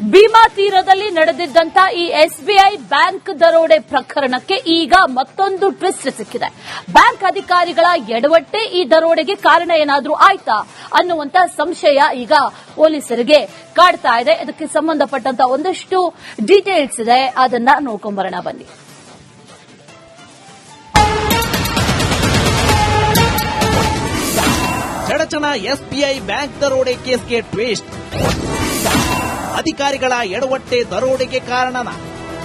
ಭೀಮಾ ತೀರದಲ್ಲಿ ನಡೆದಿದ್ದಂತ ಈ SBI bank ದರೋಡೆ ಪ್ರಕರಣಕ್ಕೆ ಈಗ ಮತ್ತೊಂದು ಟ್ವಿಸ್ಟ್ ಸಿಕ್ಕಿದೆ. ಬ್ಯಾಂಕ್ ಅಧಿಕಾರಿಗಳ ಎಡವಟ್ಟೆ ಈ ದರೋಡೆಗೆ ಕಾರಣ ಏನಾದರೂ ಆಯ್ತಾ ಅನ್ನುವಂತ ಸಂಶಯ ಈಗ ಪೊಲೀಸರಿಗೆ ಕಾಡ್ತಾ ಇದೆ. ಇದಕ್ಕೆ ಸಂಬಂಧಪಟ್ಟಂತ ಒಂದಷ್ಟು ಡೀಟೇಲ್ಸ್ ಇದೆ. ಅದನ್ನ ನೋಡ್ಕೊಂಬರೋಣ ಬನ್ನಿ. ಎಸ್ಬಿಐ ಬ್ಯಾಂಕ್ ದರೋಡೆ ಕೇಸ್ಗೆ ಟ್ವಿಸ್ಟ್. ಅಧಿಕಾರಿಗಳ ಎಡವಟ್ಟೆ ದರೋಡೆಗೆ ಕಾರಣನ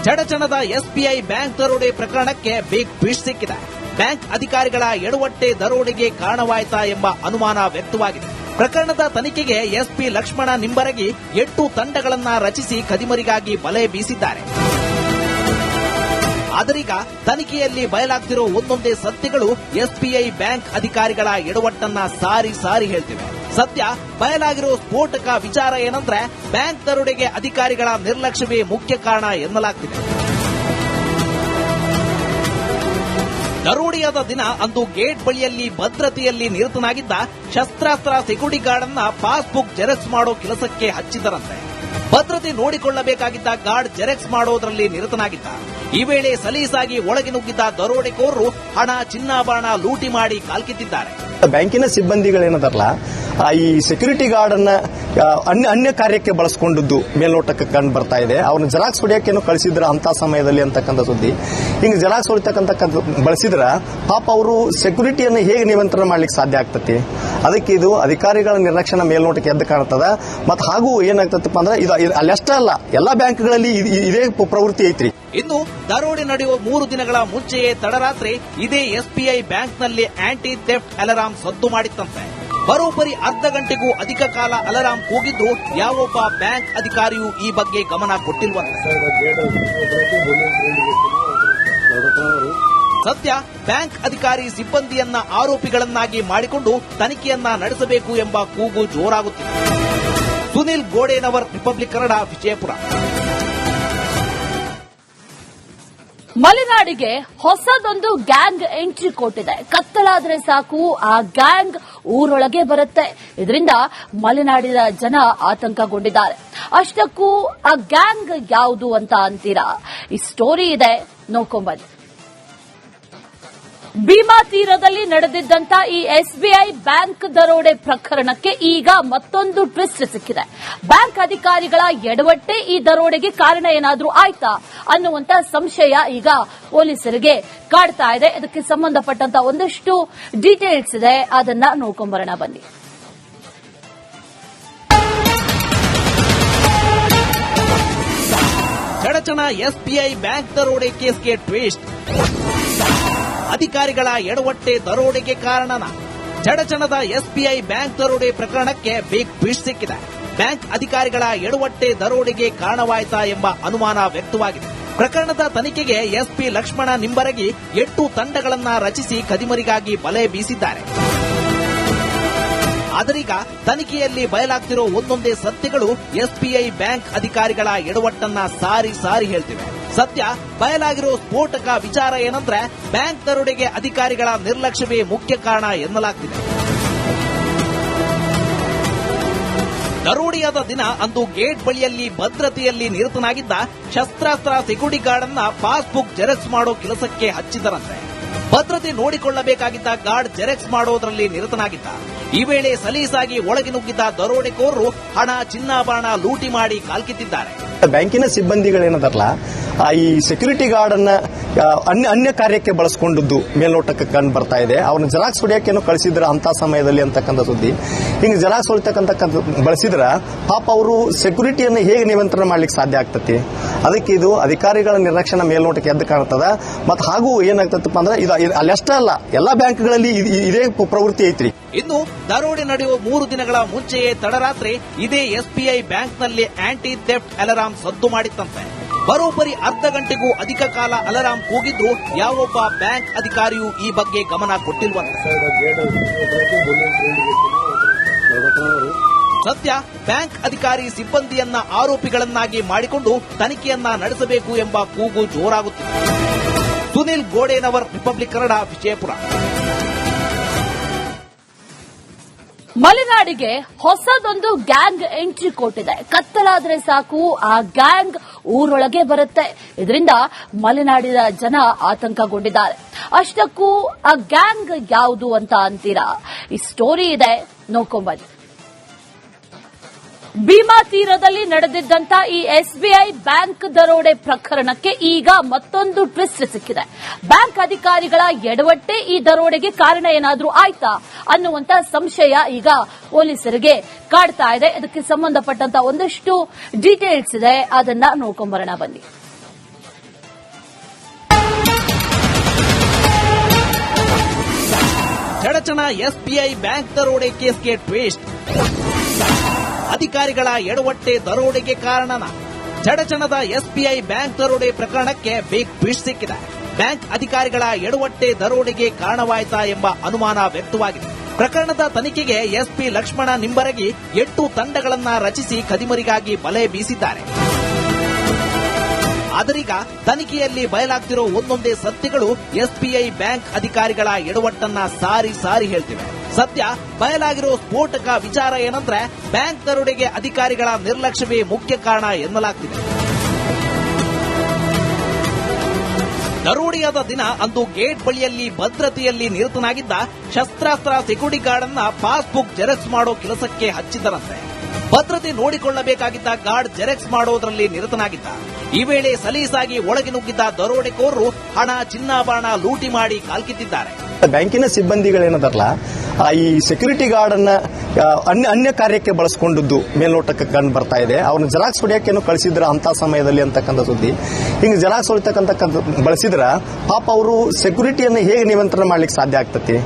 ಚಡಚಣದ ಎಸ್ಬಿಐ ಬ್ಯಾಂಕ್ ದರೋಡೆ ಪ್ರಕರಣಕ್ಕೆ ಬಿಗ್ ಬಿಷ್ ಸಿಕ್ಕಿದೆ. ಬ್ಯಾಂಕ್ ಅಧಿಕಾರಿಗಳ ಎಡವಟ್ಟೆ ದರೋಡೆಗೆ ಕಾರಣವಾಯ್ತಾ ಎಂಬ ಅನುಮಾನ ವ್ಯಕ್ತವಾಗಿದೆ. ಪ್ರಕರಣದ ತನಿಖೆಗೆ ಎಸ್ಪಿ ಲಕ್ಷ್ಮಣ ನಿಂಬರಗಿ ಎಂಟು ತಂಡಗಳನ್ನ ರಚಿಸಿ ಕದಿಮರಿಗಾಗಿ ಬಲೆ ಬೀಸಿದ್ದಾರೆ. ಆದರೀಗ ತನಿಖೆಯಲ್ಲಿ ಬಯಲಾಗ್ತಿರೋ ಒಂದೊಂದೇ ಸತ್ಯಗಳು ಎಸ್ಬಿಐ ಬ್ಯಾಂಕ್ ಅಧಿಕಾರಿಗಳ ಎಡವಟ್ಟನ್ನ ಸಾರಿ ಸಾರಿ ಹೇಳ್ತಿವೆ. ಸದ್ಯ ಬಯಲಾಗಿರುವ ಸ್ಫೋಟಕ ವಿಚಾರ ಏನಂದ್ರೆ ಬ್ಯಾಂಕ್ ದರೋಡೆಗೆ ಅಧಿಕಾರಿಗಳ ನಿರ್ಲಕ್ಷ್ಯವೇ ಮುಖ್ಯ ಕಾರಣ ಎನ್ನಲಾಗ್ತಿದೆ. ದರೋಡೆಯಾದ ದಿನ ಅಂದು ಗೇಟ್ ಬಳಿಯಲ್ಲಿ ಭದ್ರತೆಯಲ್ಲಿ ನಿರತನಾಗಿದ್ದ ಶಸ್ತ್ರಾಸ್ತ್ರ ಸೆಕ್ಯೂರಿಟಿ ಗಾರ್ಡ್ ಅನ್ನ ಪಾಸ್ಬುಕ್ ಜೆರಾಕ್ಸ್ ಮಾಡೋ ಕೆಲಸಕ್ಕೆ ಹಚ್ಚಿದರಂತೆ. ಭದ್ರತೆ ನೋಡಿಕೊಳ್ಳಬೇಕಾಗಿದ್ದ ಗಾರ್ಡ್ ಜೆರಾಕ್ಸ್ ಮಾಡೋದ್ರಲ್ಲಿ ನಿರತನಾಗಿದ್ದ. ಈ ವೇಳೆ ಸಲೀಸಾಗಿ ಒಳಗೆ ನುಗ್ಗಿದ್ದ ದರೋಡೆಕೋರರು ಹಣ, ಚಿನ್ನಾಭರಣ ಲೂಟಿ ಮಾಡಿ ಕಾಲ್ಕಿತ್ತಿದ್ದಾರೆ. ಬ್ಯಾಂಕಿನ ಸಿಬ್ಬಂದಿಗಳೇನದಾರಲ್ಲ ಈ ಸೆಕ್ಯೂರಿಟಿ ಗಾರ್ಡ್ ಅನ್ನ ಅನ್ಯ ಅನ್ಯ ಕಾರ್ಯಕ್ಕೆ ಬಳಸ್ಕೊಂಡಿದ್ದು ಮೇಲ್ನೋಟಕ್ಕೆ ಕಂಡು ಬರ್ತಾ ಇದೆ. ಅವ್ರನ್ನ ಜೆರಾಕ್ಸ್ ಹೊಡಿಯಕ್ಕೇನು ಕಳಿಸಿದ್ರ ಅಂತ ಸಮಯದಲ್ಲಿ ಅಂತಕ್ಕಂಥ ಸುದ್ದಿ. ಹಿಂಗೆ ಜೆರಾಕ್ಸ್ ಹೊಡಿತಕ್ಕಂಥ ಬಳಸಿದ್ರ, ಪಾಪ ಅವರು ಸೆಕ್ಯೂರಿಟಿಯನ್ನು ಹೇಗೆ ನಿಯಂತ್ರಣ ಮಾಡ್ಲಿಕ್ಕೆ ಸಾಧ್ಯ ಆಗ್ತತಿ? ಅದಕ್ಕೆ ಇದು ಅಧಿಕಾರಿಗಳ ನಿರ್ಲಕ್ಷಣ ಮೇಲ್ನೋಟಕ್ಕೆ ಎದ್ದು ಕಾಣ್ತದ. ಮತ್ತು ಹಾಗೂ ಏನಾಗ್ತದಪ್ಪ ಅಂದ್ರೆ ಇದು ಅಲ್ಲಷ್ಟೇ ಅಲ್ಲ ಎಲ್ಲಾ ಬ್ಯಾಂಕ್ಗಳಲ್ಲಿ ಇದ್- ಇದೇ ಪ್ರವೃತ್ತಿ ಐತ್ರಿ. ಇನ್ನು ದರೋಡೆ ನಡೆಯುವ ಮೂರು ದಿನಗಳ ಮುಂಚೆಯೇ ತಡರಾತ್ರಿ ಇದೇ ಎಸ್ಬಿಐ ಬ್ಯಾಂಕ್ನಲ್ಲಿ ಆಂಟಿ ಥೆಫ್ಟ್ ಅಲರಾಮ್ ಸದ್ದು ಮಾಡಿತ್ತಂತೆ. ಬರೋಬ್ಬರಿ ಅರ್ಧ ಗಂಟೆಗೂ ಅಧಿಕ ಕಾಲ ಅಲಾರಾಂ ಕೂಗಿದ್ದು ಯಾವೊಬ್ಬ ಬ್ಯಾಂಕ್ ಅಧಿಕಾರಿಯೂ ಈ ಬಗ್ಗೆ ಗಮನ ಕೊಟ್ಟಿಲ್ವಂತೆ. ಸದ್ಯ ಬ್ಯಾಂಕ್ ಅಧಿಕಾರಿ ಸಿಬ್ಬಂದಿಯನ್ನ ಆರೋಪಿಗಳನ್ನಾಗಿ ಮಾಡಿಕೊಂಡು ತನಿಖೆಯನ್ನ ನಡೆಸಬೇಕು ಎಂಬ ಕೂಗು ಜೋರಾಗುತ್ತಿದೆ. ಸುನಿಲ್ ಗೋಡೆನವರ್ ರಿಪಬ್ಲಿಕ್ ಕನ್ನಡ ವಿಜಯಪುರ. ಮಲೆನಾಡಿಗೆ ಹೊಸದೊಂದು ಗ್ಯಾಂಗ್ ಎಂಟ್ರಿ ಕೊಟ್ಟಿದೆ. ಕತ್ತಲಾದ್ರೆ ಸಾಕು, ಆ ಗ್ಯಾಂಗ್ ಊರೊಳಗೆ ಬರುತ್ತೆ. ಇದರಿಂದ ಮಲೆನಾಡಿನ ಜನ ಆತಂಕಗೊಂಡಿದ್ದಾರೆ. ಅಷ್ಟಕ್ಕೂ ಆ ಗ್ಯಾಂಗ್ ಯಾವುದು ಅಂತ ಅಂತೀರಾ? ಈ ಸ್ಟೋರಿ ಇದೆ. ನೋಡ್ಕೊಂಬನ್ನಿ ಭೀಮಾ ತೀರದಲ್ಲಿ ನಡೆದಿದ್ದಂತ ಈ ಎಸ್ಬಿಐ ಬ್ಯಾಂಕ್ ದರೋಡೆ ಪ್ರಕರಣಕ್ಕೆ ಈಗ ಮತ್ತೊಂದು ಟ್ವಿಸ್ಟ್ ಸಿಕ್ಕಿದೆ. ಬ್ಯಾಂಕ್ ಅಧಿಕಾರಿಗಳ ಎಡವಟ್ಟೆ ಈ ದರೋಡೆಗೆ ಕಾರಣ ಏನಾದರೂ ಆಯ್ತಾ ಅನ್ನುವಂತ ಸಂಶಯ ಈಗ ಪೊಲೀಸರಿಗೆ ಕಾಡ್ತಾ ಇದೆ. ಇದಕ್ಕೆ ಸಂಬಂಧಪಟ್ಟಂತ ಒಂದಷ್ಟು ಡೀಟೇಲ್ಸ್ ಇದೆ. ಅದನ್ನ ನೋಡ್ಕೊಂಬರೋಣ ಬನ್ನಿ. ಚಡಚಣ ಎಸ್ಬಿಐ ಬ್ಯಾಂಕ್ ದರೋಡೆ ಕೇಸ್ಗೆ ಟ್ವಿಸ್ಟ್. ಅಧಿಕಾರಿಗಳ ಎಡವಟ್ಟೆ ದರೋಡೆಗೆ ಕಾರಣನ. ಜಡಚಣದ ಎಸ್ಬಿಐ ಬ್ಯಾಂಕ್ ದರೋಡೆ ಪ್ರಕರಣಕ್ಕೆ ಬಿಗ್ ಬಿಟ್ ಸಿಕ್ಕಿದೆ. ಬ್ಯಾಂಕ್ ಅಧಿಕಾರಿಗಳ ಎಡವಟ್ಟೆ ದರೋಡೆಗೆ ಕಾರಣವಾಯ್ತಾ ಎಂಬ ಅನುಮಾನ ವ್ಯಕ್ತವಾಗಿದೆ. ಪ್ರಕರಣದ ತನಿಖೆಗೆ ಎಸ್ಪಿ ಲಕ್ಷ್ಮಣ ನಿಂಬರಗಿ ಎಂಟು ತಂಡಗಳನ್ನ ರಚಿಸಿ ಕದಿಮರಿಗಾಗಿ ಬಲೆ ಬೀಸಿದ್ದಾರೆ. ಆದರೀಗ ತನಿಖೆಯಲ್ಲಿ ಬಯಲಾಗ್ತಿರೋ ಒಂದೊಂದೇ ಸತ್ಯಗಳು ಎಸ್ಬಿಐ ಬ್ಯಾಂಕ್ ಅಧಿಕಾರಿಗಳ ಎಡವಟ್ಟನ್ನ ಸಾರಿ ಸಾರಿ ಹೇಳ್ತಿವೆ. ಸದ್ಯ ಬಯಲಾಗಿರೋ ಸ್ಫೋಟಕ ವಿಚಾರ ಏನಂದ್ರೆ ಬ್ಯಾಂಕ್ ದರೋಡೆಗೆ ಅಧಿಕಾರಿಗಳ ನಿರ್ಲಕ್ಷ್ಯವೇ ಮುಖ್ಯ ಕಾರಣ ಎನ್ನಲಾಗ್ತಿದೆ. ದರೋಡೆಯಾದ ದಿನ ಅಂದು ಗೇಟ್ ಬಳಿಯಲ್ಲಿ ಭದ್ರತೆಯಲ್ಲಿ ನಿರತನಾಗಿದ್ದ ಶಸ್ತ್ರಾಸ್ತ್ರ ಸೆಕ್ಯೂರಿಟಿ ಗಾರ್ಡ್ ಅನ್ನ ಪಾಸ್ಬುಕ್ ಜೆರಾಕ್ಸ್ ಮಾಡೋ ಕೆಲಸಕ್ಕೆ ಹಚ್ಚಿದರಂತೆ. ಭದ್ರತೆ ನೋಡಿಕೊಳ್ಳಬೇಕಾಗಿದ್ದ ಗಾರ್ಡ್ ಜೆರೆಕ್ಸ್ ಮಾಡೋದ್ರಲ್ಲಿ ನಿರತನಾಗಿದ್ದ. ಈ ವೇಳೆ ಸಲೀಸಾಗಿ ಒಳಗೆ ನುಗ್ಗಿದ್ದ ದರೋಡೆಕೋರರು ಹಣ, ಚಿನ್ನಾಭರಣ ಲೂಟಿ ಮಾಡಿ ಕಾಲ್ಕಿತ್ತಿದ್ದಾರೆ. ಬ್ಯಾಂಕಿನ ಸಿಬ್ಬಂದಿಗಳೇನದಾರಲ್ಲ ಆ ಈ ಸೆಕ್ಯೂರಿಟಿ ಗಾರ್ಡ್ ಅನ್ನ ಅನ್ಯ ಅನ್ಯ ಕಾರ್ಯಕ್ಕೆ ಬಳಸ್ಕೊಂಡದ್ದು ಮೇಲ್ನೋಟಕ್ಕೆ ಕಂಡು ಬರ್ತಾ ಇದೆ. ಅವ್ರನ್ನ ಜೆರಾಕ್ಸ್ ಹೊಡಿಯೋಕೇನೋ ಕಳಿಸಿದ್ರ ಅಂತ ಸಮಯದಲ್ಲಿ ಅಂತಕ್ಕಂಥ ಸುದ್ದಿ. ಹಿಂಗೆ ಜೆರಾಕ್ಸ್ ಹೊಡಿತಕ್ಕಂಥ ಬಳಸಿದ್ರ, ಪಾಪ ಅವರು ಸೆಕ್ಯೂರಿಟಿಯನ್ನು ಹೇಗೆ ನಿಯಂತ್ರಣ ಮಾಡ್ಲಿಕ್ಕೆ ಸಾಧ್ಯ ಆಗ್ತತಿ? ಅದಕ್ಕೆ ಇದು ಅಧಿಕಾರಿಗಳ ನಿರ್ಲಕ್ಷಣ ಮೇಲ್ನೋಟಕ್ಕೆ ಎದ್ದು ಕಾಣ್ತದ. ಮತ್ತು ಹಾಗೂ ಏನಾಗ್ತದಪ್ಪ ಅಂದ್ರೆ, ಇದು ಅಲ್ಲಷ್ಟೇ ಅಲ್ಲ ಎಲ್ಲಾ ಬ್ಯಾಂಕ್ಗಳಲ್ಲಿ ಇದೇ ಪ್ರವೃತ್ತಿ ಐತ್ರಿ. ಇನ್ನು ದರೋಡೆ ನಡೆಯುವ ಮೂರು ದಿನಗಳ ಮುಂಚೆಯೇ ತಡರಾತ್ರಿ ಇದೇ ಎಸ್ಬಿಐ ಬ್ಯಾಂಕ್ನಲ್ಲಿ ಆಂಟಿ ಥೆಫ್ಟ್ ಅಲಾರಾಂ ಸದ್ದು ಮಾಡಿತ್ತಂತೆ. ಬರೋಬ್ಬರಿ ಅರ್ಧ ಗಂಟೆಗೂ ಅಧಿಕ ಕಾಲ ಅಲಾರಾಂ ಕೂಗಿದ್ದು ಯಾವೊಬ್ಬ ಬ್ಯಾಂಕ್ ಅಧಿಕಾರಿಯೂ ಈ ಬಗ್ಗೆ ಗಮನ ಕೊಟ್ಟಿಲ್ವಂತೆ. ಸದ್ಯ ಬ್ಯಾಂಕ್ ಅಧಿಕಾರಿ ಸಿಬ್ಬಂದಿಯನ್ನ ಆರೋಪಿಗಳನ್ನಾಗಿ ಮಾಡಿಕೊಂಡು ತನಿಖೆಯನ್ನ ನಡೆಸಬೇಕು ಎಂಬ ಕೂಗು ಜೋರಾಗುತ್ತಿದೆ. ಸುನಿಲ್ ಗೋಡೆನವರ್ ರಿಪಬ್ಲಿಕ್ ಕನ್ನಡ ವಿಜಯಪುರ. ಮಲೆನಾಡಿಗೆ ಹೊಸದೊಂದು ಗ್ಯಾಂಗ್ ಎಂಟ್ರಿ ಕೊಟ್ಟಿದೆ. ಕತ್ತಲಾದ್ರೆ ಸಾಕು, ಆ ಗ್ಯಾಂಗ್ ಊರೊಳಗೆ ಬರುತ್ತೆ. ಇದರಿಂದ ಮಲೆನಾಡಿನ ಜನ ಆತಂಕಗೊಂಡಿದ್ದಾರೆ. ಅಷ್ಟಕ್ಕೂ ಆ ಗ್ಯಾಂಗ್ ಯಾವುದು ಅಂತ ಅಂತೀರಾ? ಈ ಸ್ಟೋರಿ ಇದೆ. ನೋಡ್ಕೊಂಬನ್ನಿ ಭೀಮಾ ತೀರದಲ್ಲಿ ನಡೆದಿದ್ದಂತ ಈ ಎಸ್ಬಿಐ ಬ್ಯಾಂಕ್ ದರೋಡೆ ಪ್ರಕರಣಕ್ಕೆ ಈಗ ಮತ್ತೊಂದು ಟ್ವಿಸ್ಟ್ ಸಿಕ್ಕಿದೆ. ಬ್ಯಾಂಕ್ ಅಧಿಕಾರಿಗಳ ಎಡವಟ್ಟೆ ಈ ದರೋಡೆಗೆ ಕಾರಣ ಏನಾದರೂ ಆಯ್ತಾ ಅನ್ನುವಂತ ಸಂಶಯ ಈಗ ಪೊಲೀಸರಿಗೆ ಕಾಡ್ತಾ ಇದೆ. ಅದಕ್ಕೆ ಸಂಬಂಧಪಟ್ಟಂತ ಒಂದಷ್ಟು ಡೀಟೇಲ್ಸ್ ಇದೆ. ಅದನ್ನ ನೋಡ್ಕೊಂಬರೋಣ ಬನ್ನಿ. ಚಡಚಣ ಎಸ್ಬಿಐ ಬ್ಯಾಂಕ್ ದರೋಡೆ ಕೇಸ್ಗೆ ಟ್ವಿಸ್ಟ್. ಅಧಿಕಾರಿಗಳ ಎಡವಟ್ಟೆ ದರೋಡೆಗೆ ಕಾರಣನ ಚಡಚಣದ ಎಸ್ಬಿಐ ಬ್ಯಾಂಕ್ ದರೋಡೆ ಪ್ರಕರಣಕ್ಕೆ ಬಿಗ್ ಟ್ವಿಸ್ಟ್ ಸಿಕ್ಕಿದೆ. ಬ್ಯಾಂಕ್ ಅಧಿಕಾರಿಗಳ ಎಡವಟ್ಟೆ ದರೋಡೆಗೆ ಕಾರಣವಾಯಿತಾ ಎಂಬ ಅನುಮಾನ ವ್ಯಕ್ತವಾಗಿದೆ. ಪ್ರಕರಣದ ತನಿಖೆಗೆ ಎಸ್ಪಿ ಲಕ್ಷ್ಮಣ ನಿಂಬರಗಿ ಎಂಟು ತಂಡಗಳನ್ನ ರಚಿಸಿ ಕದಿಮರಿಗಾಗಿ ಬಲೆ ಬೀಸಿದ್ದಾರೆ. ಆದರೀಗ ತನಿಖೆಯಲ್ಲಿ ಬಯಲಾಗ್ತಿರೋ ಒಂದೊಂದೇ ಸತ್ಯಗಳು ಎಸ್ಬಿಐ ಬ್ಯಾಂಕ್ ಅಧಿಕಾರಿಗಳ ಎಡವಟ್ಟನ್ನ ಸಾರಿ ಸಾರಿ ಹೇಳ್ತಿವೆ. ಸದ್ಯ ಬಯಲಾಗಿರೋ ಸ್ಫೋಟಕ ವಿಚಾರ ಏನಂದ್ರೆ ಬ್ಯಾಂಕ್ ದರೋಡೆಗೆ ಅಧಿಕಾರಿಗಳ ನಿರ್ಲಕ್ಷ್ಯವೇ ಮುಖ್ಯ ಕಾರಣ ಎನ್ನಲಾಗ್ತಿದೆ. ದರೋಡೆಯಾದ ದಿನ ಅಂದು ಗೇಟ್ ಬಳಿಯಲ್ಲಿ ಭದ್ರತೆಯಲ್ಲಿ ನಿರತನಾಗಿದ್ದ ಶಸ್ತ್ರಾಸ್ತ್ರ ಸೆಕ್ಯೂರಿಟಿ ಗಾರ್ಡ್ ಅನ್ನ ಪಾಸ್ಬುಕ್ ಜೆರಾಕ್ಸ್ ಮಾಡೋ ಕೆಲಸಕ್ಕೆ ಹಚ್ಚಿದರಂತೆ ಭದ್ರತೆ ನೋಡಿಕೊಳ್ಳಬೇಕಾಗಿದ್ದ ಗಾರ್ಡ್ ಜೆರಾಕ್ಸ್ ಮಾಡೋದ್ರಲ್ಲಿ ನಿರತನಾಗಿದ್ದ. ಈ ವೇಳೆ ಸಲೀಸಾಗಿ ಒಳಗೆ ನುಗ್ಗಿದ್ದ ದರೋಡೆಕೋರರು ಹಣ, ಚಿನ್ನಾಭರಣ ಲೂಟಿ ಮಾಡಿ ಕಾಲ್ಕಿತ್ತಿದ್ದಾರೆ. ಬ್ಯಾಂಕಿನ ಸಿಬ್ಬಂದಿಗಳೇನದಾರಲ್ಲ ಈ ಸೆಕ್ಯೂರಿಟಿ ಗಾರ್ಡ್ ಅನ್ನ ಅನ್ಯ ಅನ್ಯ ಕಾರ್ಯಕ್ಕೆ ಬಳಸ್ಕೊಂಡಿದ್ದು ಮೇಲ್ನೋಟಕ್ಕೆ ಕಂಡು ಬರ್ತಾ ಇದೆ. ಅವ್ರನ್ನ ಜೆರಾಕ್ಸ್ ಹೊಡಿಯೋಕೇನು ಕಳಿಸಿದ್ರ ಅಂತ ಸಮಯದಲ್ಲಿ ಅಂತಕ್ಕಂಥ ಸುದ್ದಿ. ಹಿಂಗೆ ಜೆರಾಕ್ಸ್ ಹೊಡಿತಕ್ಕಂಥ ಬಳಸಿದ್ರ, ಪಾಪ ಅವರು ಸೆಕ್ಯೂರಿಟಿಯನ್ನು ಹೇಗೆ ನಿಯಂತ್ರಣ ಮಾಡ್ಲಿಕ್ಕೆ ಸಾಧ್ಯ ಆಗ್ತತಿ?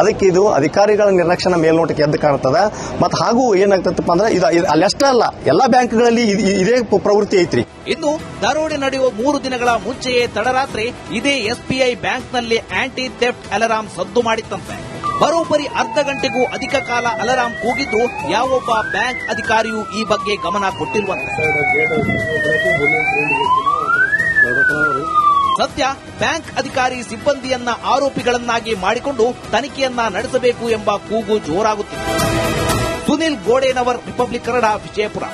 ಅದಕ್ಕೆ ಇದು ಅಧಿಕಾರಿಗಳ ನಿರ್ಲಕ್ಷಣ ಮೇಲ್ನೋಟಕ್ಕೆ ಎದ್ದು ಕಾಣ್ತದ. ಮತ್ತು ಹಾಗೂ ಏನಾಗ್ತದಪ್ಪ ಅಂದ್ರೆ ಇದು ಅಲ್ಲಷ್ಟೇ ಅಲ್ಲ ಎಲ್ಲಾ ಬ್ಯಾಂಕ್ಗಳಲ್ಲಿ ಇದೇ ಪ್ರವೃತ್ತಿ ಐತ್ರಿ. ಇನ್ನು ದರೋಡೆ ನಡೆಯುವ ಮೂರು ದಿನಗಳ ಮುಂಚೆಯೇ ತಡರಾತ್ರಿ ಇದೇ ಎಸ್ಬಿಐ ಬ್ಯಾಂಕ್ನಲ್ಲಿ ಆಂಟಿ ಥೆಫ್ಟ್ ಅಲಾರಾಂ ಸದ್ದು ಮಾಡಿತ್ತಂತೆ. ಬರೋಬ್ಬರಿ ಅರ್ಧ ಗಂಟೆಗೂ ಅಧಿಕ ಕಾಲ ಅಲಾರಾಂ ಕೂಗಿದ್ದು ಯಾವೊಬ್ಬ ಬ್ಯಾಂಕ್ ಅಧಿಕಾರಿಯೂ ಈ ಬಗ್ಗೆ ಗಮನ ಕೊಟ್ಟಿರುವಂತೆ ಸದ್ಯ ಬ್ಯಾಂಕ್ ಅಧಿಕಾರಿ ಸಿಬ್ಬಂದಿಯನ್ನ ಆರೋಪಿಗಳನ್ನಾಗಿ ಮಾಡಿಕೊಂಡು ತನಿಖೆಯನ್ನ ನಡೆಸಬೇಕು ಎಂಬ ಕೂಗು ಜೋರಾಗುತ್ತಿದೆ. ಸುನಿಲ್ ಗೋಡೆನವರ್, ರಿಪಬ್ಲಿಕ್ ಕನ್ನಡ, ವಿಜಯಪುರ.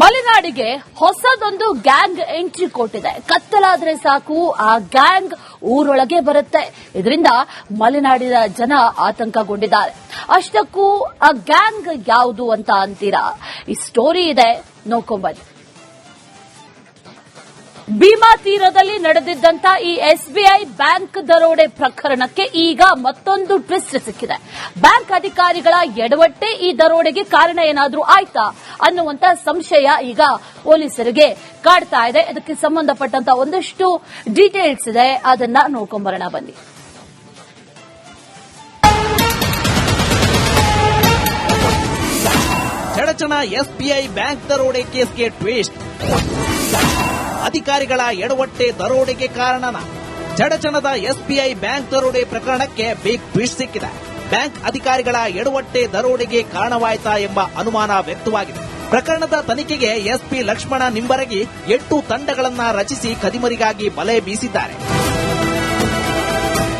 ಮಲೆನಾಡಿಗೆ ಹೊಸದೊಂದು ಗ್ಯಾಂಗ್ ಎಂಟ್ರಿ ಕೊಟ್ಟಿದೆ. ಕತ್ತಲಾದ್ರೆ ಸಾಕು, ಆ ಗ್ಯಾಂಗ್ ಊರೊಳಗೆ ಬರುತ್ತೆ. ಇದರಿಂದ ಮಲೆನಾಡಿನ ಜನ ಆತಂಕಗೊಂಡಿದ್ದಾರೆ. ಅಷ್ಟಕ್ಕೂ ಆ ಗ್ಯಾಂಗ್ ಯಾವುದು ಅಂತ ಅಂತೀರಾ? ಈ ಸ್ಟೋರಿ ಇದೆ. ನೋಡ್ಕೊಂಬನ್ನಿ ಭೀಮಾ ತೀರದಲ್ಲಿ ನಡೆದಿದ್ದಂತ ಈ ಎಸ್ಬಿಐ ಬ್ಯಾಂಕ್ ದರೋಡೆ ಪ್ರಕರಣಕ್ಕೆ ಈಗ ಮತ್ತೊಂದು ಟ್ವಿಸ್ಟ್ ಸಿಕ್ಕಿದೆ. ಬ್ಯಾಂಕ್ ಅಧಿಕಾರಿಗಳ ಎಡವಟ್ಟೆ ಈ ದರೋಡೆಗೆ ಕಾರಣ ಏನಾದರೂ ಆಯ್ತಾ ಅನ್ನುವಂತ ಸಂಶಯ ಈಗ ಪೊಲೀಸರಿಗೆ ಕಾಡ್ತಾ ಇದೆ. ಇದಕ್ಕೆ ಸಂಬಂಧಪಟ್ಟಂತ ಒಂದಷ್ಟು ಡೀಟೇಲ್ಸ್ ಇದೆ. ಅದನ್ನ ನೋಡ್ಕೊಂಬರೋಣ ಬನ್ನಿ. ಎಸ್ಬಿಐ ಬ್ಯಾಂಕ್ ದರೋಡೆ ಕೇಸ್ಗೆ ಟ್ವಿಸ್ಟ್. ಅಧಿಕಾರಿಗಳ ಎಡವಟ್ಟೆ ದರೋಡೆಗೆ ಕಾರಣನ. ಜಡಚನದ ಎಸ್ಬಿಐ ಬ್ಯಾಂಕ್ ದರೋಡೆ ಪ್ರಕರಣಕ್ಕೆ ಬಿಗ್ ಟ್ವಿಸ್ಟ್ ಸಿಕ್ಕಿದೆ. ಬ್ಯಾಂಕ್ ಅಧಿಕಾರಿಗಳ ಎಡವಟ್ಟೆ ದರೋಡೆಗೆ ಕಾರಣವಾಯಿತಾ ಎಂಬ ಅನುಮಾನ ವ್ಯಕ್ತವಾಗಿದೆ. ಪ್ರಕರಣದ ತನಿಖೆಗೆ ಎಸ್ಪಿ ಲಕ್ಷ್ಮಣ ನಿಂಬರಗಿ ಎಂಟು ತಂಡಗಳನ್ನ ರಚಿಸಿ ಕದಿಮರಿಗಾಗಿ ಬಲೆ ಬೀಸಿದ್ದಾರೆ.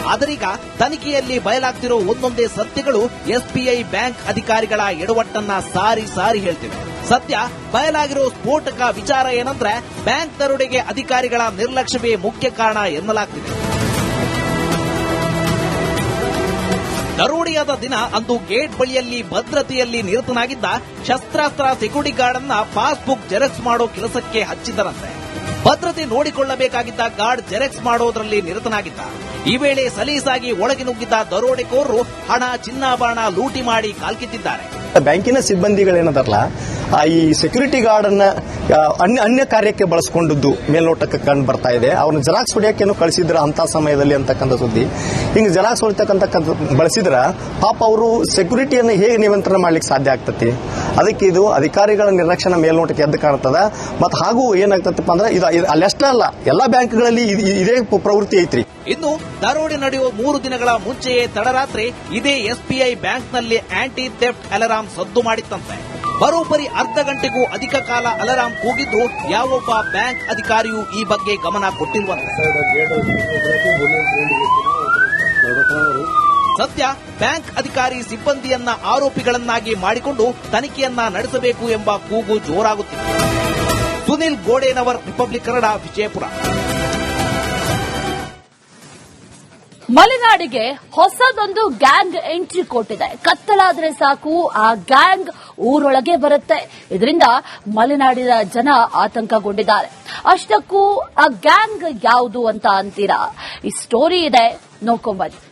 ಆದರೀಗ ತನಿಖೆಯಲ್ಲಿ ಬಯಲಾಗ್ತಿರೋ ಒಂದೊಂದೇ ಸತ್ಯಗಳು ಎಸ್ಬಿಐ ಬ್ಯಾಂಕ್ ಅಧಿಕಾರಿಗಳ ಎಡವಟ್ಟನ್ನ ಸಾರಿ ಸಾರಿ ಹೇಳ್ತಿವೆ. ಸದ್ಯ ಬಯಲಾಗಿರೋ ಸ್ಫೋಟಕ ವಿಚಾರ ಏನಂದ್ರೆ ಬ್ಯಾಂಕ್ ದರೋಡೆಗೆ ಅಧಿಕಾರಿಗಳ ನಿರ್ಲಕ್ಷ್ಯವೇ ಮುಖ್ಯ ಕಾರಣ ಎನ್ನಲಾಗ್ತಿದೆ. ದರೋಡೆಯಾದ ದಿನ ಅಂದು ಗೇಟ್ ಬಳಿಯಲ್ಲಿ ಭದ್ರತೆಯಲ್ಲಿ ನಿರತನಾಗಿದ್ದ ಶಸ್ತ್ರಾಸ್ತ್ರ ಸೆಕ್ಯೂರಿಟಿ ಗಾರ್ಡ್ ಅನ್ನ ಪಾಸ್ಬುಕ್ ಜೆರಾಕ್ಸ್ ಮಾಡೋ ಕೆಲಸಕ್ಕೆ ಹಚ್ಚಿದರಂತೆ ಭದ್ರತೆ ನೋಡಿಕೊಳ್ಳಬೇಕಾಗಿದ್ದ ಗಾರ್ಡ್ ಜೆರೆಕ್ಸ್ ಮಾಡೋದ್ರಲ್ಲಿ ನಿರತನಾಗಿದ್ದ. ಈ ವೇಳೆ ಸಲೀಸಾಗಿ ಒಳಗೆ ನುಗ್ಗಿದ್ದ ದರೋಡೆಕೋರರು ಹಣ, ಚಿನ್ನಾಭರಣ ಲೂಟಿ ಮಾಡಿ ಕಾಲ್ಕಿತ್ತಿದ್ದಾರೆ. ಬ್ಯಾಂಕಿನ ಸಿಬ್ಬಂದಿಗಳೇನದಾರಲ್ಲ, ಆ ಈ ಸೆಕ್ಯೂರಿಟಿ ಗಾರ್ಡ್ ಅನ್ನ ಅನ್ಯ ಕಾರ್ಯಕ್ಕೆ ಬಳಸಿಕೊಂಡಿದ್ದು ಮೇಲ್ನೋಟಕ್ಕೆ ಕಂಡು ಬರ್ತಾ ಇದೆ. ಅವ್ರನ್ನ ಜೆರಾಕ್ಸ್ ಹೊಡಿಯೋಕೇನು ಕಳಿಸಿದ್ರ ಅಂತ ಸಮಯದಲ್ಲಿ ಅಂತಕ್ಕಂಥ ಸುದ್ದಿ. ಹಿಂಗೆ ಜೆರಾಕ್ಸ್ ಹೊಡಿತಕ್ಕಂಥ ಬಳಸಿದ್ರ ಪಾಪ ಅವರು ಸೆಕ್ಯೂರಿಟಿಯನ್ನು ಹೇಗೆ ನಿಯಂತ್ರಣ ಮಾಡ್ಲಿಕ್ಕೆ ಸಾಧ್ಯ ಆಗ್ತತಿ? ಅದಕ್ಕೆ ಇದು ಅಧಿಕಾರಿಗಳ ನಿರ್ಲಕ್ಷಣ ಮೇಲ್ನೋಟಕ್ಕೆ ಎದ್ದು ಕಾಣ್ತದ. ಮತ್ತು ಹಾಗೂ ಏನಾಗ್ತದಪ್ಪ ಅಂದ್ರೆ ಇದು ಅಲ್ಲಷ್ಟೇ ಅಲ್ಲ ಎಲ್ಲಾ ಬ್ಯಾಂಕ್ಗಳಲ್ಲಿ ಇದ್- ಪ್ರವೃತ್ತಿ ಐತ್ರಿ. ಇನ್ನು ದರೋಡೆ ನಡೆಯುವ ಮೂರು ದಿನಗಳ ಮುಂಚೆಯೇ ತಡರಾತ್ರಿ ಇದೇ ಎಸ್ಬಿಐ ಬ್ಯಾಂಕ್ನಲ್ಲಿ ಆಂಟಿ ಥೆಫ್ಟ್ ಅಲಾರಾಂ ಸದ್ದು ಮಾಡಿತ್ತಂತೆ. ಬರೋಬ್ಬರಿ ಅರ್ಧ ಗಂಟೆಗೂ ಅಧಿಕ ಕಾಲ ಅಲಾರಾಂ ಕೂಗಿದ್ದು ಯಾವೊಬ್ಬ ಬ್ಯಾಂಕ್ ಅಧಿಕಾರಿಯೂ ಈ ಬಗ್ಗೆ ಗಮನ ಕೊಟ್ಟಿರುವಂತೆ ಸದ್ಯ ಬ್ಯಾಂಕ್ ಅಧಿಕಾರಿ ಸಿಬ್ಬಂದಿಯನ್ನ ಆರೋಪಿಗಳನ್ನಾಗಿ ಮಾಡಿಕೊಂಡು ತನಿಖೆಯನ್ನ ನಡೆಸಬೇಕು ಎಂಬ ಕೂಗು ಜೋರಾಗುತ್ತಿದೆ. ಸುನಿಲ್ ಗೋಡೇನವರ್ ರಿಪಬ್ಲಿಕ್ ಕನ್ನಡ ವಿಜಯಪುರ. ಮಲೆನಾಡಿಗೆ ಹೊಸದೊಂದು ಗ್ಯಾಂಗ್ ಎಂಟ್ರಿ ಕೊಟ್ಟಿದೆ. ಕತ್ತಲಾದ್ರೆ ಸಾಕು, ಆ ಗ್ಯಾಂಗ್ ಊರೊಳಗೆ ಬರುತ್ತೆ. ಇದರಿಂದ ಮಲೆನಾಡಿನ ಜನ ಆತಂಕಗೊಂಡಿದ್ದಾರೆ. ಅಷ್ಟಕ್ಕೂ ಆ ಗ್ಯಾಂಗ್ ಯಾವುದು ಅಂತ ಅಂತೀರಾ? ಈ ಸ್ಟೋರಿ ಇದೆ. ನೋಡ್ಕೊಂಬನ್ನಿ.